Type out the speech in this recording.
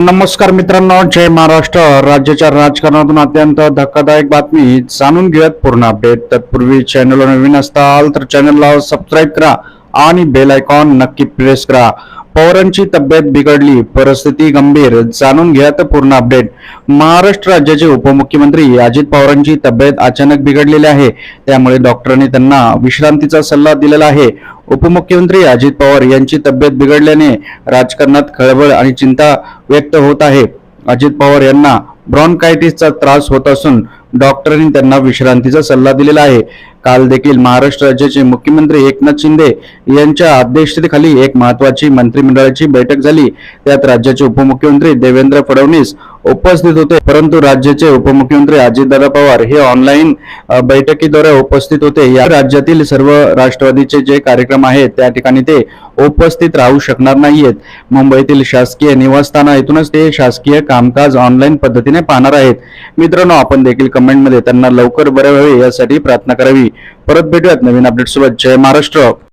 नमस्कार मित्रांनो जय महाराष्ट्र. राज्याच्या राजकारणातून अत्यंत धक्कादायक बातमी जाणून घेत पूर्ण अपडेट तत्पूर्वी चॅनलवर नवीन असताल तर चॅनलला सबस्क्राईब करा आणि बेल आयकॉन नक्की प्रेस करा. पवारांची तब्येत बिघडली परिस्थिती गंभीर जाणून घ्या तर पूर्ण अपडेट. महाराष्ट्र राज्याचे उपमुख्यमंत्री अजित पवारांची तब्येत अचानक बिघडलेली आहे. त्यामुळे डॉक्टरांनी त्यांना विश्रांतीचा सल्ला दिलेला आहे. उपमुख्यमंत्री अजित पवार यांची तब्येत बिघडल्याने राजकारणात खळबळ आणि चिंता व्यक्त होत आहे. अजित पवार यांना ब्रॉन्कायटिसचा त्रास होत असून डॉक्टरांनी त्यांना विश्रांतीचा सल्ला दिलेला आहे. काल देखील महाराष्ट्र राज्याचे मुख्यमंत्री एकनाथ शिंदे यांच्या अध्यक्षतेखाली एक महत्वाची मंत्रिमंडळाची बैठक झाली. त्यात राज्याचे उपमुख्यमंत्री देवेंद्र फडणवीस उपस्थित होते. परंतु राज्याचे उपमुख्यमंत्री अजितदादा पवार हे ऑनलाईन बैठकीद्वारे उपस्थित होते. या राज्यातील सर्व राष्ट्रवादीचे जे कार्यक्रम आहेत त्या ठिकाणी ते उपस्थित राहू शकणार नाहीयेत. मुंबईतील शासकीय निवासस्थाना इथूनच ते शासकीय कामकाज ऑनलाईन पद्धतीने पाहणार आहेत. मित्रांनो आपण देखील कमेंटमध्ये त्यांना लवकर बरे व्हावे यासाठी प्रार्थना करावी. परत भेटूयात नवीन अपडेट सोबत. जय महाराष्ट्र!